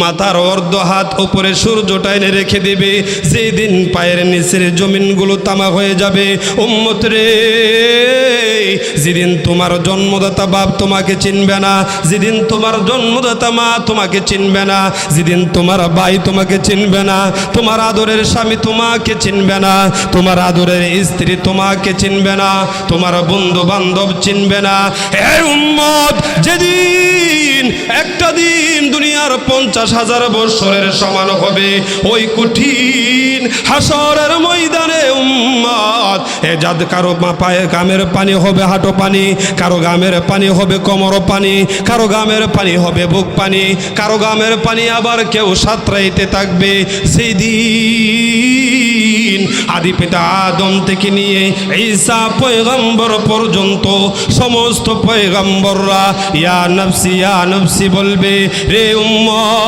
মাথার অর্ধ হাত উপরে সূর্যটা এনে রেখে দেবে। যেদিন পায়ের নিচের জমিনগুলো তামা হয়ে যাবে, উম্মত রে। যেদিন তোমার জন্মদাতা বাপ তোমাকে চিনবে না, যেদিন তোমার জন্মদাতা মা তোমাকে চিনবে না, যেদিন তোমার ভাই তোমাকে চিনবে না, তোমার আদরের স্বামী তোমাকে চিনবে না, তোমার আদরের স্ত্রী তোমাকে চিনবে না, তোমার বন্ধু বান্ধব চিনবে না। হে উম্মত, যেদিন, একটা দিন দুনিয়ার পঞ্চাশ হাজার বৎসরের সমান হবে। ওই কঠিন হাসরের ময়দানে উম্মত এ যাদ কারও পায়ে গামের পানি হবে হাঁটো পানি, কারও গামের পানি হবে কোমর পানি, কারও গামের পানি হবে বুক পানি, কারও গামের পানি আবার কেউ সাঁতরাইতে থাকবে। সেই দিন আদি পিতা আদম থেকে নিয়ে ঈসা পয়গম্বর পর্যন্ত সমস্ত পয়গম্বররা, ইয়া নফসি ইয়া নফসি বলবে, রে উম্মত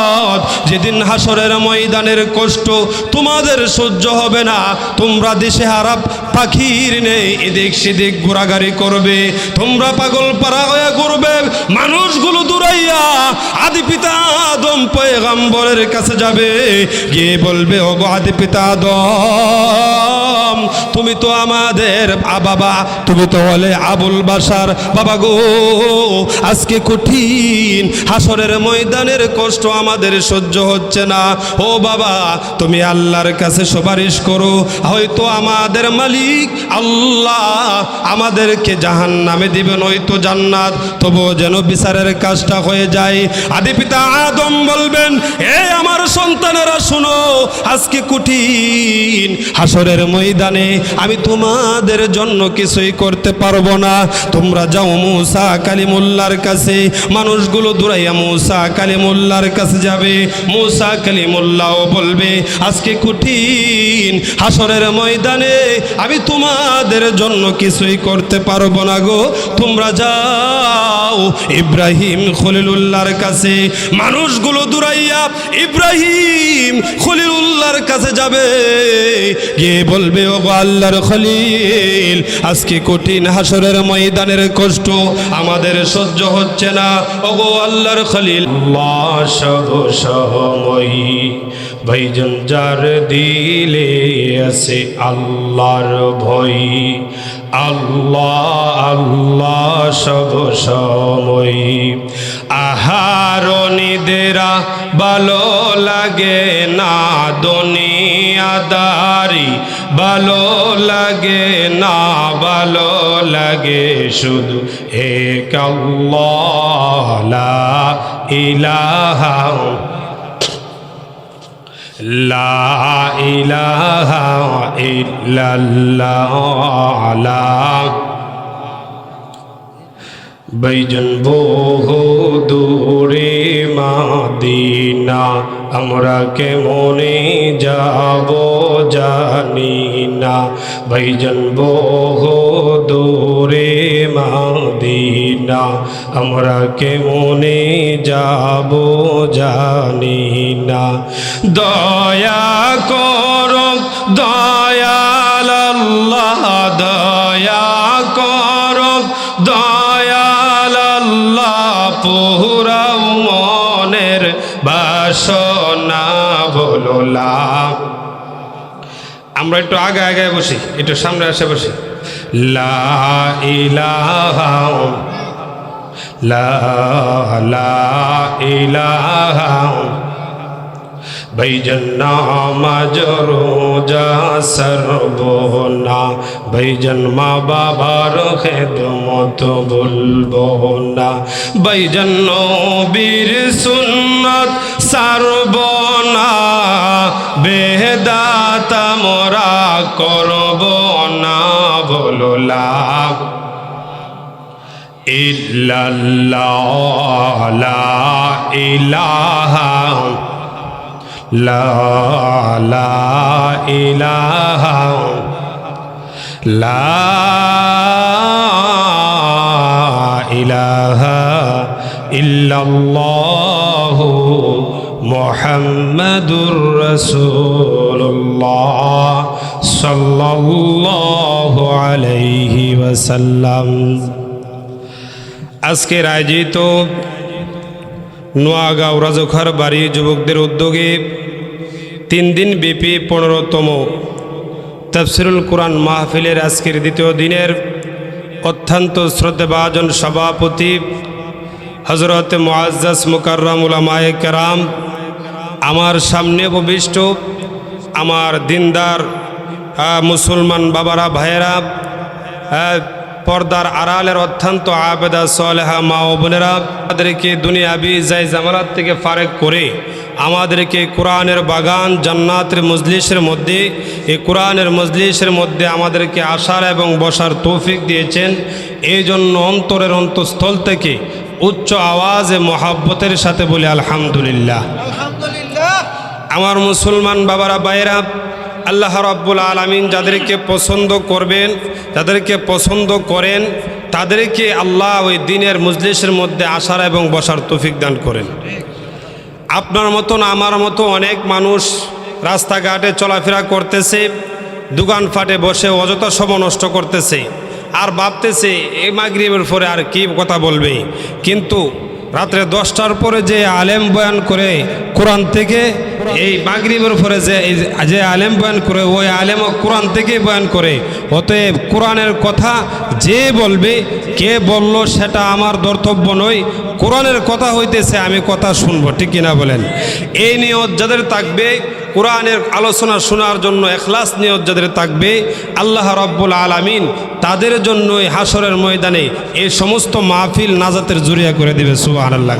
যেদিন হাসরের ময়দানের কষ্ট তোমাদের সহ্য হবে না, তোমরা দেশে হারাপ পাখির নেই, এদিক সেদিক ঘোরাঘুরি করবে, তোমরা পাগল পাড়া হয়ে মানুষগুলো দূরাইয়া আদি পিতা আদম পয়গম্বরের কাছে যাবে, গিয়ে বলবে ও গো আদি পিতা আদম, তুমি তো আমাদের বাবা তুমি তো হলে আবুল বাসার বাবা গো, আজকে কঠিন হাসরের ময়দানের কষ্ট আমাদের সহ্য হচ্ছে না। ও বাবা, তুমি আল্লাহর কাছে সুপারিশ করো। হয়তো আমাদের মালিক আল্লাহ আমাদেরকে জাহান নামে দিবেন, হয়তো জান্নাত। তবুও যেন বিচারের কাজটা হয়ে যায়। আদি পিতা আদম বলবেন, এ আমার সন্তানেরা, শুনো, আজকে কঠিন হাসরের ময়দানে আমি তোমাদের জন্য কিছুই করতে পারব না। তোমরা যাও মুসা কালিমুল্লার কাছে, মানুষগুলো দূরাইয়া মুসা কালিমুল্লার কাছে যাবে। মুসা কালিমুল্লাও বলবে, আজকে কঠিন হাসরের ময়দানে আমি তোমাদের জন্য কিছুই করতে পারব না গো। তোমরা যাও ইব্রাহিম খলিলুল্লাহর কাছে। মানুষগুলো দূরাইয়া ইব্রাহিম খলিলুল্লাহর কাছে যাবে। গিয়ে বলবে ও আল্লাহর খলিল, আজকে কঠিন হাসরের ময়দানের কষ্ট আমাদের সহ্য হচ্ছে না। ও আল্লাহর খলিল, আল্লাহ সহ সহময়ী ভাইজন, যার দিলে আছে আল্লাহর ভয়, আল্লাহ আল্লাহ সব সময়। আহার নিদেরা ভালো লাগে না, দুনিয়াদারি ভালো লাগে না, ভালো লাগে শুধু এক আল্লাহ ইলাহা লা ইলাহা ইল্লাল্লাহ বৈজন বহু দূরে মাদিনা আমরা কেমনে যাব জানি না বৈজন বহু দূরে মাদিনা আমরা কেমনে যাব জানি না দয়া কর দয়াল আল্লাহ দয়া কর আল্লাহ পুরাও মনের বাসনা বললা আমরা একটু আগে আগে বসি, একটু সামনে আসে বসি। লা ইলাহা, লা ভাইজন নামাজ রোজা সর্বনা ভাইজন মা বাবার খেদমত বলব না ভাইজন নবীর সুন্নত সারবনা, বেদাতা মোরা করব না বললা। ইল্লাল্লাহ, লা ইলাহা লা লা ইলাহা লা ইলাহা ইল্লাল্লাহ মুহাম্মাদুর রাসূলুল্লাহ সাল্লাল্লাহু আলাইহি ওয়াসাল্লাম। আজকের আয়োজিত নোয়াগাঁও রাজখার বাড়ি যুবকদের উদ্যোগে তিন দিন ব্যাপী পনেরোতম। তফসিরুল কোরআন মাহফিলের আজকের দ্বিতীয় দিনের অত্যন্ত শ্রদ্ধাভাজন সভাপতি হজরত মুআজ্জাজ মুকাররম উলামায়ে কেরাম, আমার সামনে উপবিষ্ট আমার দিনদার মুসলমান বাবারা, ভাইয়েরা পর্দার আড়ালের অত্যন্ত আবেদা, সলেহা মা ও বোনেরা, তাদেরকে দুনিয়াবি যাই জামালাত থেকে ফারেক করে আমাদেরকে কোরআনের বাগান জান্নাতের মজলিসের মধ্যে এই কোরআনের মজলিসের মধ্যে আমাদেরকে আসার এবং বসার তৌফিক দিয়েছেন। এই জন্য অন্তরের অন্তঃস্থল থেকে উচ্চ আওয়াজে মহাব্বতের সাথে বলি আলহামদুলিল্লাহ। আমার মুসলমান বাবারা বাইরা আল্লাহ রাব্বুল আলমিন যাদেরকে পছন্দ করবেন যাদেরকে পছন্দ করেন তাদেরকে আল্লাহ ওই দিনের মজলিসের মধ্যে আসার এবং বসার তৌফিক দান করেন। আপনার মতন, আমার মতো অনেক মানুষ রাস্তাঘাটে চলাফেরা করতেছে দোকানপাটে বসে, অযথা সময় নষ্ট করতেছে। আর ভাবতেছে এই মাগরিবের পরে আর কি কথা বলবে? কিন্তু রাত্রে দশটার পরে যে আলেম বয়ান করে কোরআন থেকে, এই মাগরিবের পরে যে যে আলেম বয়ান করে, ওই আলেম কোরআন থেকে বয়ান করে। অতএব কোরআনের কথা যে বলবে, কে বলল সেটা আমার দর্তব্য নয়। কোরআনের কথা হইতেছে, আমি কথা শুনব, ঠিক কিনা বলেন? এই নিয়ত যাদের থাকবে কোরআনের আলোচনা শোনার জন্য এখলাস নিয়ত যাদের থাকবে, আল্লাহ রব্বুল আলমিন তাদের জন্য এই হাসরের ময়দানে এই সমস্ত মাহফিল নাজাতের জুরিয়া করে দেবে সুবাহ আল্লাহ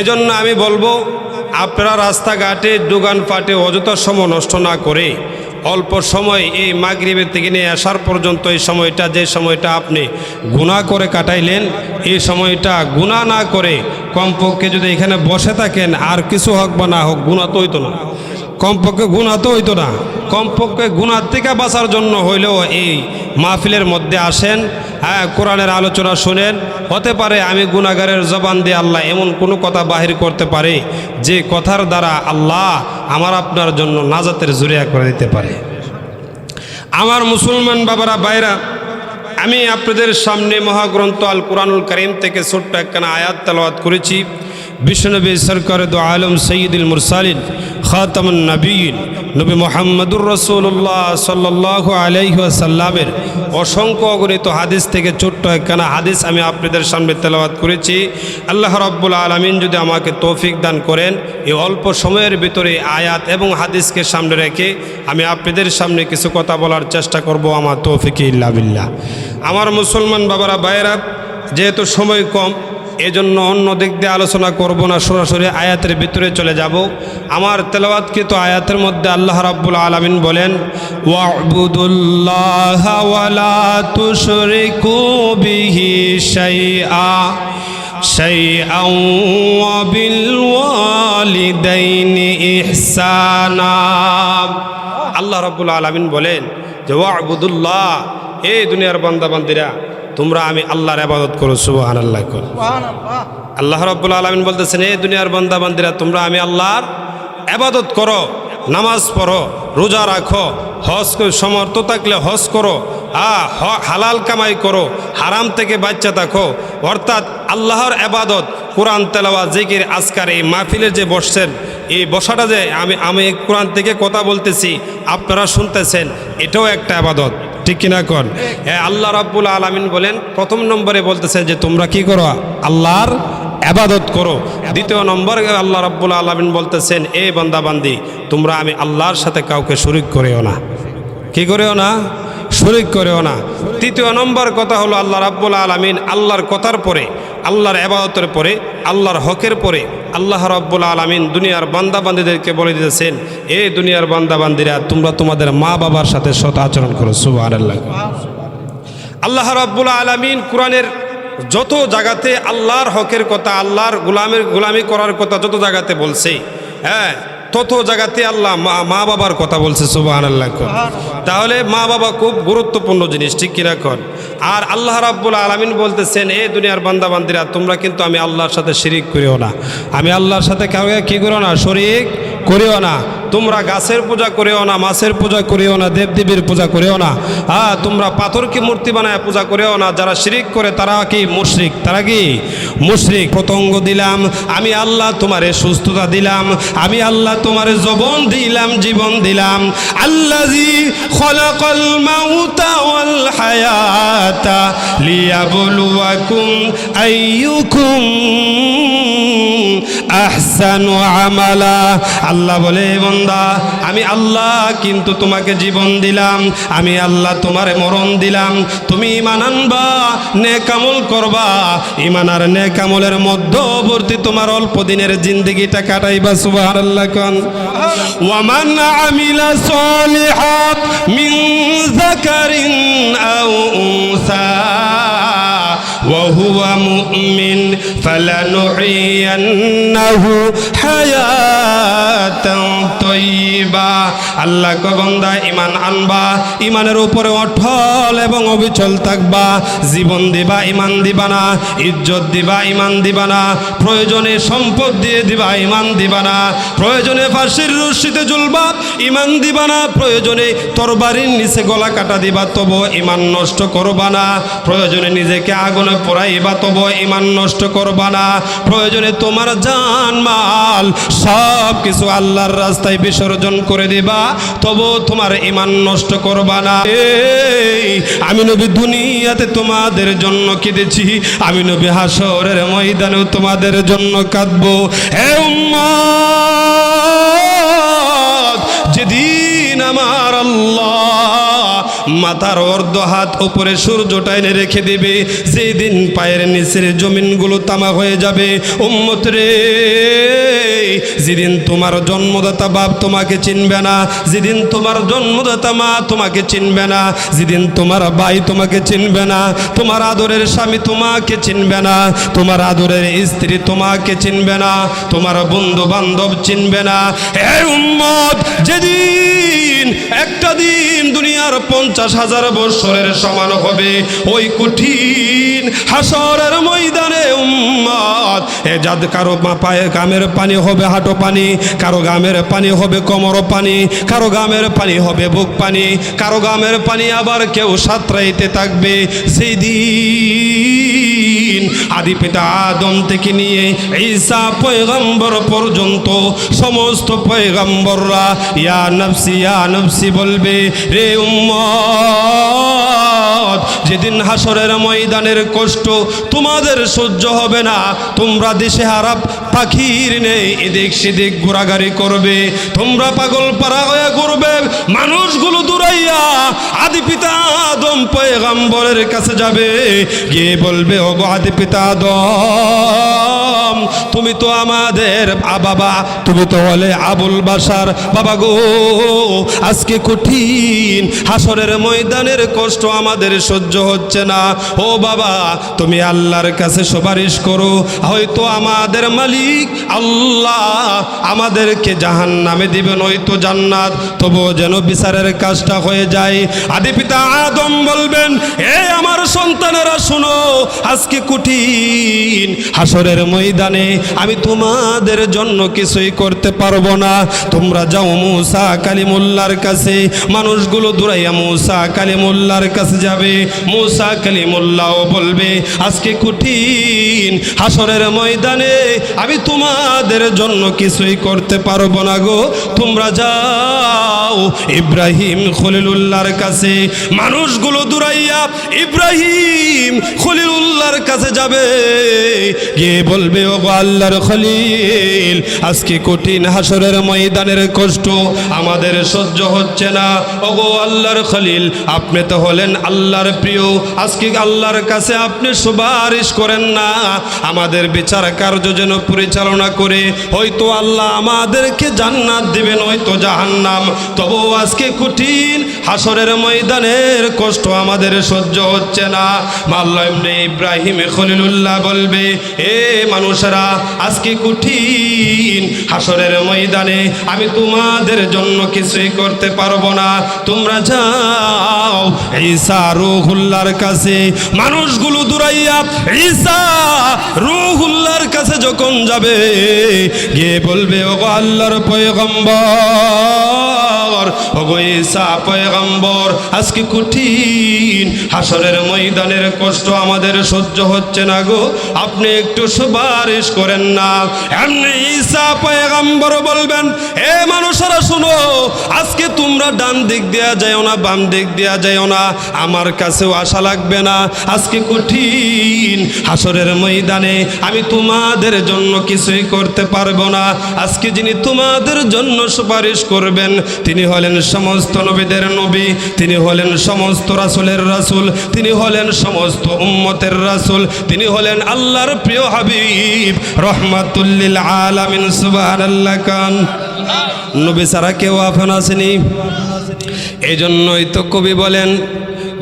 এজন্য আমি বলব, আপনারা রাস্তাঘাটে, দোকানপাটে অযথা সময় নষ্ট না করে অল্প সময় এই মাগরিবের থেকে নিয়ে আসার পর্যন্ত এই সময়টা, যে সময়টা আপনি গুণা করে কাটাইলেন, এই সময়টা গুণা না করে কমপক্ষে যদি এখানে বসে থাকেন, আর কিছু হোক বা না হোক, গুণা তো হইতো না। কমপক্ষে গুণা তো হইতো না। কমপক্ষে গুণার থেকে বাঁচার জন্য হইলেও এই মাহফিলের মধ্যে আসেন। হ্যাঁ কোরআনের আলোচনা শুনেন। হতে পারে আমি গুণাগারের জবান দিয়ে আল্লাহ এমন কোনো কথা বাহির করতে পারে যে কথার দ্বারা আল্লাহ আমার আপনার জন্য নাজাতের জুরিয়া করে দিতে পারে। আমার মুসলমান বাবারা বাইরা আমি আপনাদের সামনে মহাগ্রন্থ আল কোরআনুল করিম থেকে ছোট্ট একখানা আয়াত তালাওয়াত করেছি। বিশ্বনবী সরকার দো আলম সঈদুল মুরসালিন, খাতামুন নবীন, নবী মোহাম্মদুর রসুল্লাহ সাল্লাহ আলাইসাল্লামের অসংখ্য অগণিত হাদিস থেকে ছোট্ট একখানা হাদিস আমি আপনাদের সামনে তেলাওয়াত করেছি। আল্লাহ রব্বুল আলমিন যদি আমাকে তৌফিক দান করেন, এই অল্প সময়ের ভিতরে আয়াত এবং হাদিসকে সামনে রেখে আমি আপনাদের সামনে কিছু কথা বলার চেষ্টা করব, আমার তৌফিক ইল্লা বিল্লাহ। আমার মুসলমান বাবারা, ভাইয়েরা, যেহেতু সময় কম এজন্য অন্য দিক দিয়ে আলোচনা করব না সরাসরি আয়াতের ভিতরে চলে যাব আমার তেলাওয়াতকৃত আয়াতের মধ্যে আল্লাহ রাব্বুল আলামিন বলেন ওয়াবুদুল্লাহ ওয়ালা তুশরিকু বিহি শাইআ شيئا وبالوالدين إحسانا আল্লাহ রাব্বুল আলামিন বলেন যে ওয়াবুদুল্লাহ এই দুনিয়ার বান্দা বান্দিরা তোমরা আমি আল্লাহর আবাদত করো সুবহানাল্লাহ করো। সুবহানাল্লাহ। আল্লাহ রব্বুল আলমিন বলতেছেন এই দুনিয়ার বন্দা বান্দিরা তোমরা আমি আল্লাহর আবাদত করো নামাজ পড়ো রোজা রাখো হজ করে সমর্থ থাকলে হজ করো আ হ- হালাল কামাই করো হারাম থেকে বাচ্চা থাকো। অর্থাৎ আল্লাহর আবাদত কোরআন তেলাওয়া জিকির আজকার এই মাহফিলে যে বসছেন এই বসাটা যে আমি আমি কোরআন থেকে কথা বলতেছি, আপনারা শুনতেছেন, এটাও একটা আবাদত, ঠিক কিনা? হ্যাঁ আল্লাহ রাব্বুল আলামিন বলেন, প্রথম নম্বরে বলতেছেন যে তোমরা কি করো? আল্লাহর আবাদত করো। দ্বিতীয় নম্বর, আল্লাহ রাব্বুল আলামিন বলতেছেন, এ বান্দাবান্দি, তোমরা আমি আল্লাহর সাথে কাউকে শরিক করেও না। কি করেও না? শরিক করেও না। তৃতীয় নম্বর কথা হলো, আল্লাহ রাব্বুল আলামিন আল্লাহর কথার পরে, আল্লাহর আবাদতের পরে, আল্লাহর হকের পরে আল্লাহ রাব্বুল আলামিন দুনিয়ার বান্দাবান্দিদেরকে বলে দিতেছেন এই দুনিয়ার বান্দাবান্দিরা, তোমরা তোমাদের মা বাবার সাথে সৎ আচরণ করো। সুবহানাল্লাহ। আল্লাহ রাব্বুল আলামিন কোরআনের যত জায়গাতে আল্লাহর হকের কথা, আল্লাহর গোলামের, গোলামি করার কথা যত জায়গাতে বলছে হ্যাঁ তত জায়গাতে আল্লাহ মা বাবার কথা বলছে সুবাহান আল্লাহ তাহলে মা বাবা খুব গুরুত্বপূর্ণ জিনিস, ঠিক কিনা কর আর আল্লাহ রাব্বুল আলামিন বলতেছেন, এ দুনিয়ার বান্দা বান্দিরা তোমরা কিন্তু আমি আল্লাহর সাথে শিরিক করিও না। আমি আল্লাহর সাথে কাউকে কী করো না, শরিক করিও না। তোমরা গাছের পূজা করিও না, মাছের পূজা করিও না, দেবদেবীর পূজা করিও না। হ্যাঁ তোমরা পাথরকে মূর্তি বানায় পূজা করিও না, যারা শিরিক করে তারা কি মুশরিক? তারা কি মুশরিক? পতঙ্গ দিলাম, আমি আল্লাহ তোমারে সুস্থতা দিলাম, আমি আল্লাহ তোমারে জবন দিলাম, জীবন দিলাম। আল্লাজি খলাকাল মাউতা লিয়াবলুয়াকুম আইয়ুকুম আহসানু আমালা আল্লাহ বলে বন্দা, আমি আল্লাহ কিন্তু তোমাকে জীবন দিলাম, আমি আল্লাহ তোমারে মরণ দিলাম। তুমি ইমান আনবা নেকামল করবা। ইমান আর নেকামলের মধ্যবর্তী তোমার অল্প দিনের জিন্দগিটা কাটাইবা, সুবহানাল্লাহ কোন। ওয়ামান আমিলা সলিহাত মিন যাকারিন আও উনসা وهو مؤمن فلنحيينه حياة طيبة আল্লাহ কবন্দা ইমান আনবা ইমানের উপরে অটল এবং অবিচল থাকবা জীবন দিবা ইমান দিবা না ইজ্জত দিবা ইমান দিবা না প্রয়োজনে সম্পদ দিয়ে দিবা ইমান দিবা না প্রয়োজনে ফাঁসির রশ্মিতে ঝুলবা ইমান দিবা না, প্রয়োজনে তরবারির নিচে গলা কাটা দিবা, তবু ইমান নষ্ট করবা না। প্রয়োজনে নিজেকে আগুনে পোড়াইবা, তবু ইমান নষ্ট করবা না। প্রয়োজনে তোমার জান, মাল, সব কিছু আল্লাহর রাস্তায় বিসর্জন করে দিবা, তবু তোমার ইমান নষ্ট করবা না। আমি নবী দুনিয়াতে তোমাদের জন্য কেঁদেছি, আমি নবী হাসরের ময়দানেও তোমাদের জন্য কাঁদবো। হে উম্মত! যেদিন আমার আল্লাহ মাথার অর্ধ হাত উপরে সূর্যটা এনে রেখে দেবে। যেই দিন পায়ের নিচের জমিনগুলো তামা হয়ে যাবে, উম্মত রে। যেদিন তোমার জন্মদাতা বাপ তোমাকে চিনবে না, যেদিন তোমার জন্মদাতা মা তোমাকে চিনবে না, যেদিন তোমার ভাই তোমাকে চিনবে না, তোমার আদরের স্বামী তোমাকে চিনবে না, তোমার আদরের স্ত্রী তোমাকে চিনবে না, তোমার বন্ধু বান্ধব চিনবে না। হে উম্মত, যেদিন একটা দিন দুনিয়ার পঞ্চাশ হাজার বৎসরের সমান হবে। ওই কঠিন হাসরের ময়দানে উম্মত এ যাদ কারও পায়ে গামের পানি হবে হাঁটো পানি, কারও গামের পানি হবে কোমর পানি, কারও গামের পানি হবে বুক পানি, কারও গামের পানি আবার কেউ সাঁতরাইতে থাকবে। সেই দিন আদি পিতা আদম থেকে নিয়ে ঈসা পয়গম্বর পর্যন্ত সমস্ত পয়গম্বররা, ইয়া নফসি ইয়া নফসি বলবে, রে উম্মত! যেদিন হাসরের ময়দানের কষ্ট তোমাদের সহ্য হবে না, তোমরা দেশে হারাপ পাখির নেই, এদিক সেদিক ঘোরাঘুরি করবে, তোমরা পাগল পাড়া হয়ে ঘুরবে, মানুষগুলো দূরাইয়া আদি পিতা আদম পয়গাম্বরের কাছে যাবে, গিয়ে বলবে ও গো আদি পিতা আদম, তুমি তো আমাদের বাবা তুমি তো হলে আবুল বাসার বাবা গো, আজকে কঠিন হাসরের ময়দানের কষ্ট আমাদের সহ্য হচ্ছে না। ও বাবা, তুমি আল্লাহর কাছে সুপারিশ করো। হয়তো আমাদের মালিক আল্লাহ আমাদেরকে জাহান নামে দিবেন হয়তো জান্নাত। তবুও যেন বিচারের কাজটা হয়ে যায়। আদি পিতা আদম বলবেন, এ আমার সন্তানেরা, শুনো, আজকে কঠিন হাসরের ময়দানে আমি তোমাদের জন্য কিছুই করতে পারব না। তোমরা যাও মুসা কালিমুল্লার কাছে, মানুষগুলো দূরাইয়া মুসা কালিমুল্লার কাছে যাবে। মুসা কালিমুল্লাও বলবে, আজকে কঠিন হাসরের ময়দানে আমি তোমাদের জন্য কিছুই করতে পারব না গো। তোমরা যাও ইব্রাহিম খলিলুল্লাহর কাছে, মানুষগুলো দূরাইয়া ইব্রাহিম খলিলুল্লাহর কাছে যাবে। গিয়ে বলবে ও গো আল্লাহর খলিল, আজকে কঠিন হাসরের ময়দানের কষ্ট আমাদের সহ্য হচ্ছে না। ও গো আল্লাহর খলিল, আপনি তো হলেন আল্লাহর প্রিয়, আজকে আল্লাহর কাছে আপনি সুপারিশ করেন না। আমাদের বিচার কার্য যেন পরিচালনা করে, হয়তো আল্লাহ আমাদেরকে জান্নাত দিবেন, হয়তো জাহান্নাম। তবু আজকে কঠিন হাসরের ময়দানের কষ্ট আমাদের সহ্য হচ্ছে না। মাল্লা ইবনে ইব্রাহিম খলিলুল্লাহ বলবে, এ মানুষেরা, আজকে কঠিন হাসরের ময়দানে আমি তোমাদের জন্য কিছুই করতে পারব না। তোমরা যাও, ঈসা রূহ রুহুল্লার কাছে। মানুষগুলো দূরাইয়া ঈসা রুহুল্লার কাছে যখন যাবে গিয়ে বলবে ও আল্লাহর পয়গম্বর। ওগো ঈসা পয়গম্বর, আজকে কঠিন হাসরের ময়দানের কষ্ট আমাদের সহ্য হচ্ছে না গো। আপনি একটু সুপারিশ করেন না। এমনি ঈসা পয়গম্বর বলবেন, এ মানুষেরা শুনো, আজকে তোমরা ডান দিক দেয়া যায় না, বাম দিক দেয়া যায় না। আমার কাছেও আশা লাগবে না। আজকে কঠিন হাসরের ময়দানে আমি তোমাদের জন্য কিছুই করতে পারব না। আজকে যিনি তোমাদের জন্য সুপারিশ করবেন, তিনি হলেন সমস্ত নবীদের নবী, তিনি হলেন সমস্ত রাসুলের রাসুল, তিনি হলেন সমস্ত উম্মতের রাসুল, তিনি হলেন আল্লাহর প্রিয় হাবিব। রহমাতুল্লিল আলামিন, সুবহানাল্লাহ কান। নবী ছাড়া কেউ আপন আসেনি। এই জন্যই তো কবি বলেন,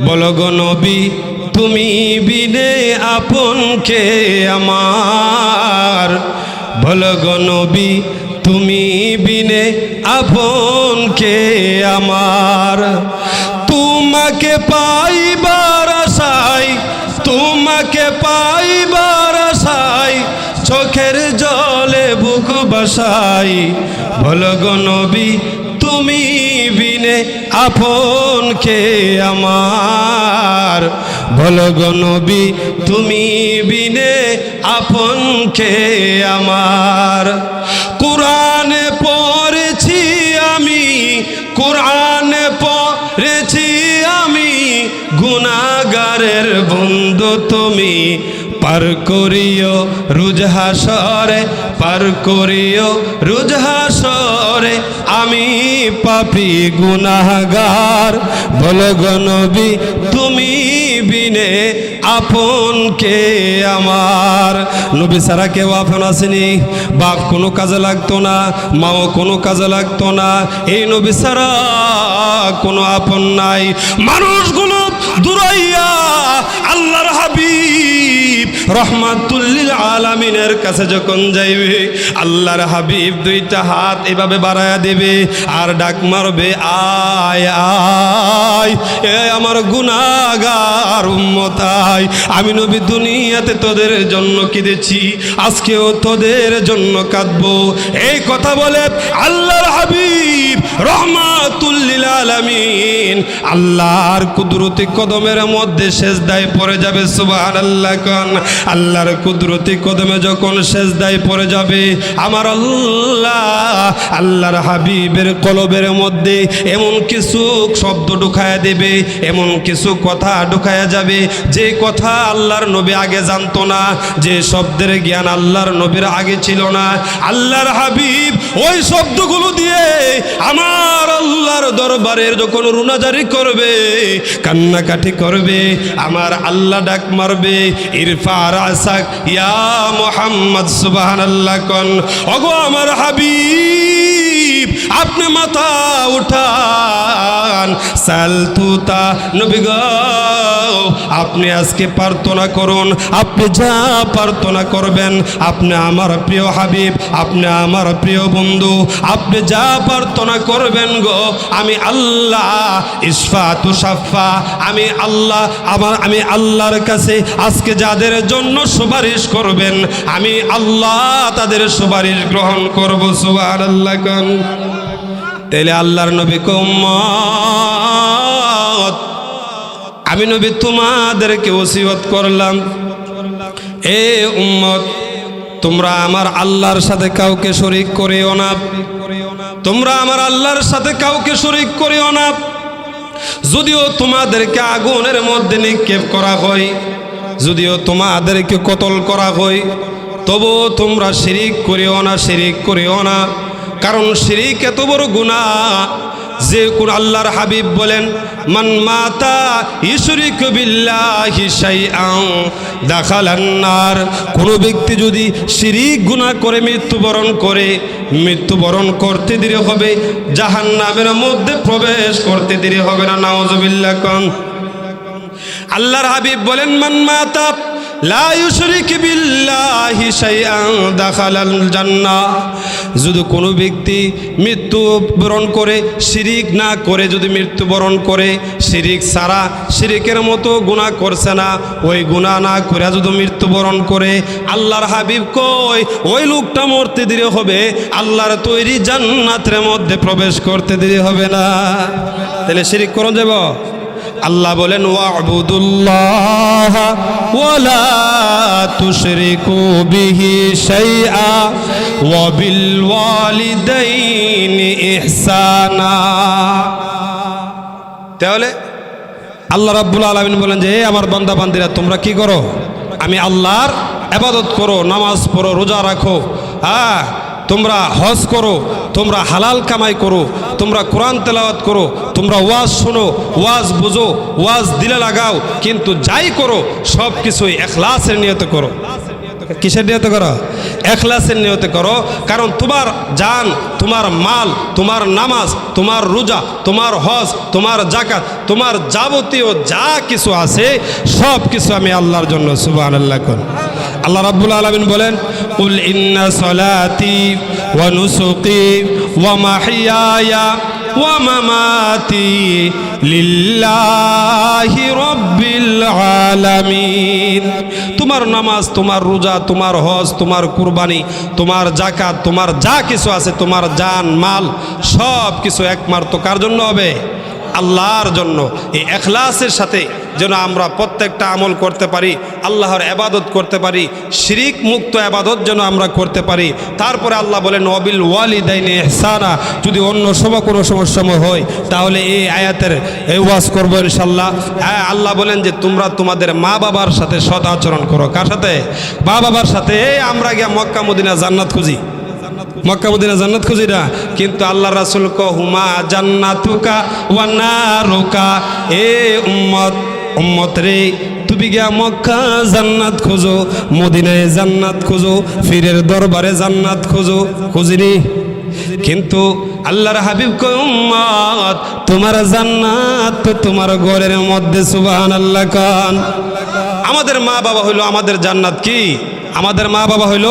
বলো গো নবী, তুমি বিনে আপন কে আমার? বলো গো নবী তুমি বিনে আপন কে আমার? তোমাকে পাইবার আশায়, তোমাকে পাইবার আশায়, চোখের জলে বুক বাসাই। বলো নবী, তুমি বিনে আপন কে আমার? বলো তুমি বিনে আপন কে আমার? বন্ধু তুমি, পার করিও রুজহাসরে পার করিও রুজহাসরে আমি পাপি গুনাহগার। বলো গো নবী, তুমি বিনে আপন কে আমার? নবী সারা কেউ আপন আসেনি। বাপ কোনো কাজে লাগতো না, মাও কোনো কাজে লাগতো না। এই নবী সারা কোনো আপন নাই। মানুষগুলো দূরাইয়া রহমাতুল্লিল আলামিনের কাছে যখন যাইবে, আল্লাহর হাবিব দুইটা হাত এভাবে বাড়ায়া দেবে, আর ডাক মারবে, আয় আয়, এ আমার গুনাগার উম্মতাই আমি নবী দুনিয়াতে তোদের জন্য কেঁদেছি, আজকেও তোদের জন্য কাঁদবো। এই কথা বলে আল্লাহর হাবিব রহমাতুল্লিল আলামিন আল্লাহর কুদরতি কদমের মধ্যে শেষ দায় পড়ে যাবে সুবাহ আল্লাহ কন। আল্লাহর কুদরতি কদমে যখন শেষ দায় পড়ে যাবে, আমার আল্লাহ আল্লাহর হাবিবের কলবের মধ্যে এমন কিছু শব্দ ঢুকায়া দেবে, এমন কিছু কথা ঢুকায়া যাবে, যে কথা আল্লাহর নবী আগে জানতো না, যে শব্দের জ্ঞান আল্লাহর নবীর আগে ছিল না। আল্লাহর হাবিব ওই শব্দগুলো দিয়ে আমার আল্লাহর দরবারের যখন রুনাজারি করবে, কান্নাকাটি করবে, আমার আল্লাহ ডাক মারবে ইরফা রাসাক ইয়া মোহাম্মদ সুবাহান আল্লাহ কন। অগো আমার হাবিব। আপনি মাথা উঠান। সালতুতা নবী গো, আপনি আজকে প্রার্থনা করুন, আপনি যা প্রার্থনা করবেন, আপনি আমার প্রিয় হাবিব, আপনি আমার প্রিয় বন্ধু, আপনি যা প্রার্থনা করবেন গো, আমি আল্লাহ ইসফা তুষাফা আমি আল্লাহ, আমার, আমি আল্লাহর কাছে আজকে যাদের জন্য সুপারিশ করবেন, আমি আল্লাহ তাদের সুপারিশ গ্রহণ করব সুবাহ আল্লাহ তাইলে আল্লাহর নবী কম্মত আমি নবী তোমাদেরকে ওসিয়ত করলাম। এ উম্মত, তোমরা আমার আল্লাহর সাথে কাউকে শরিক করিও না। তোমরা আমার আল্লাহর সাথে কাউকে শরিক করিও না। যদিও তোমাদেরকে আগুনের মধ্যে নিক্ষেপ করা হয়, যদিও তোমাদেরকে কতল করা হয়, তবুও তোমরা শিরিক করিও না, শিরিক করিও না। কারণ শিরিক এত বড় গুণা যে কোন আল্লাহর হাবিব বলেন, মান মাতা ইশরিক বিল্লাহি শাইআন কোন ব্যক্তি যদি শিরিক গুনাহ করে মৃত্যুবরণ করে, মৃত্যুবরণ করতে দেরি হবে, জাহান্নামের মধ্যে প্রবেশ করতে দেরি হবে না, নাউজুবিল্লাহ কন। আল্লাহর হাবিব বলেন, মান মাতা যদি কোনো ব্যক্তি মৃত্যুবরণ করে, শিরিক না করে, যদি মৃত্যুবরণ করে, শিরিক সারা শিরিকের মতো গুনাহ করছে না, ওই গুনাহ না করে যদি মৃত্যুবরণ করে, আল্লাহর হাবিব কই, ওই লোকটা মরতে দিলে হবে, আল্লাহর তৈরি জান্নাতের মধ্যে প্রবেশ করতে দিলে হবে না। তাহলে শিরিক করুন যাব? আল্লাহ বলেন, ওয়াবুদুল্লাহ ওয়ালা তুশরিকু বিহি শাইআ ওয়া বিল ওয়ালিদাইনি ইহসানা। তাহলে আল্লাহ রাব্বুল আলামিন বলেন যে আমার বান্দা বান্দিরা তোমরা কি করো? আমি আল্লাহর আবাদত করো, নামাজ পড়ো, রোজা রাখো। হ্যাঁ। তোমরা হজ করো, তোমরা হালাল কামাই করো, তোমরা কোরআন তেলাওয়াত করো, তোমরা ওয়াজ শোনো, ওয়াজ বুঝো, ওয়াজ দিলে লাগাও, কিন্তু যাই করো সব কিছুই এখলাসের নিয়ত করো। কিসের নিয়ত করো? এখলাসের নিয়ত করো। কারণ তোমার জান, তোমার মাল, তোমার নামাজ, তোমার রোজা, তোমার হজ, তোমার জাকাত তোমার যাবতীয় যা কিছু আছে, সব কিছু আমি আল্লাহর জন্য সুবাহ আল্লাহ কর। আল্লাহ রাব্বুল আলামিন বলেন, উল ইন্না সলাতি ওয়া নুসুকি ওয়া মাহিয়ায়া ওয়া মামাতি লিল্লাহি রাব্বিল আলামিন। তোমার নামাজ, তোমার রোজা, তোমার হজ, তোমার কুরবানি, তোমার জাকাত তোমার যা কিছু আছে, তোমার জান, মাল সব কিছু একমাত্র। কার জন্য হবে? আল্লাহর জন্য, এই এখলাসের সাথে যেন আমরা প্রত্যেকটা আমল করতে পারি, আল্লাহর আবাদত করতে পারি, শিরিক মুক্ত আবাদত যেন আমরা করতে পারি। তারপরে আল্লাহ বলেন অবিল ওয়ালিদাইনে এহসানা যদি অন্য সময় কোনো সমস্যা হয়, তাহলে এই আয়াতের, এই ওয়াজ করব ইনশাল্লাহ হ্যাঁ আল্লাহ বলেন যে, তোমরা তোমাদের মা বাবার সাথে সৎ আচরণ করো। কার সাথে? মা বাবার সাথে আমরা গিয়া মক্কা, মদিনা, জান্নাত খুঁজি। মক্কা জান্নাত খুঁজি না। কিন্তু আল্লাহ রাসুল ক, হুমা জান্নাতুকা ওয়ানারুকা এ উম্মত উম্মত রে, তুমি গিয়া মক্কা জান্নাত খোঁজো, মদিনায় জান্নাত খোঁজো, ফিরের দরবারে জান্নাত খোঁজো। খুঁজিনি। কিন্তু আল্লাহর হাবিব কয় উম্মত, তোমার জান্নাত তো তোমার ঘরের মধ্যে সুবহান আল্লাহ কান। আমাদের মা বাবা হইল আমাদের জান্নাত কি? আমাদের মা বাবা হইল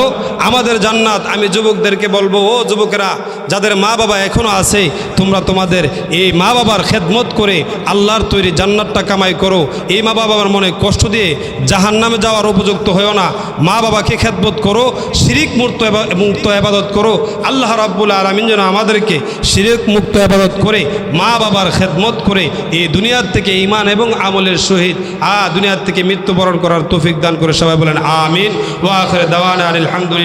আমাদের জান্নাত, আমি যুবকদেরকে বলব, ও যুবকেরা, যাদের মা বাবা এখনও আছে, তোমরা তোমাদের এই মা বাবার খেদমত করে আল্লাহর তৈরি জান্নাতটা কামাই করো। এই মা বাবার মনে কষ্ট দিয়ে জাহান নামে যাওয়ার উপযুক্ত হয়েও না। মা বাবাকে খেদমত করো, শিরিক মুক্ত মুক্ত আবাদত করো। আল্লাহ রাব্বুল আলমিন যেন আমাদেরকে শিরিক মুক্ত আবাদত করে মা বাবার খেদমত করে এই দুনিয়ার থেকে ইমান এবং আমলের সহিত, আ দুনিয়ার থেকে মৃত্যুবরণ করার তৌফিক দান করে সবাই বলেন, আমিন। ওয়া আখির দাওয়ানা আলহামদুলিল্লাহি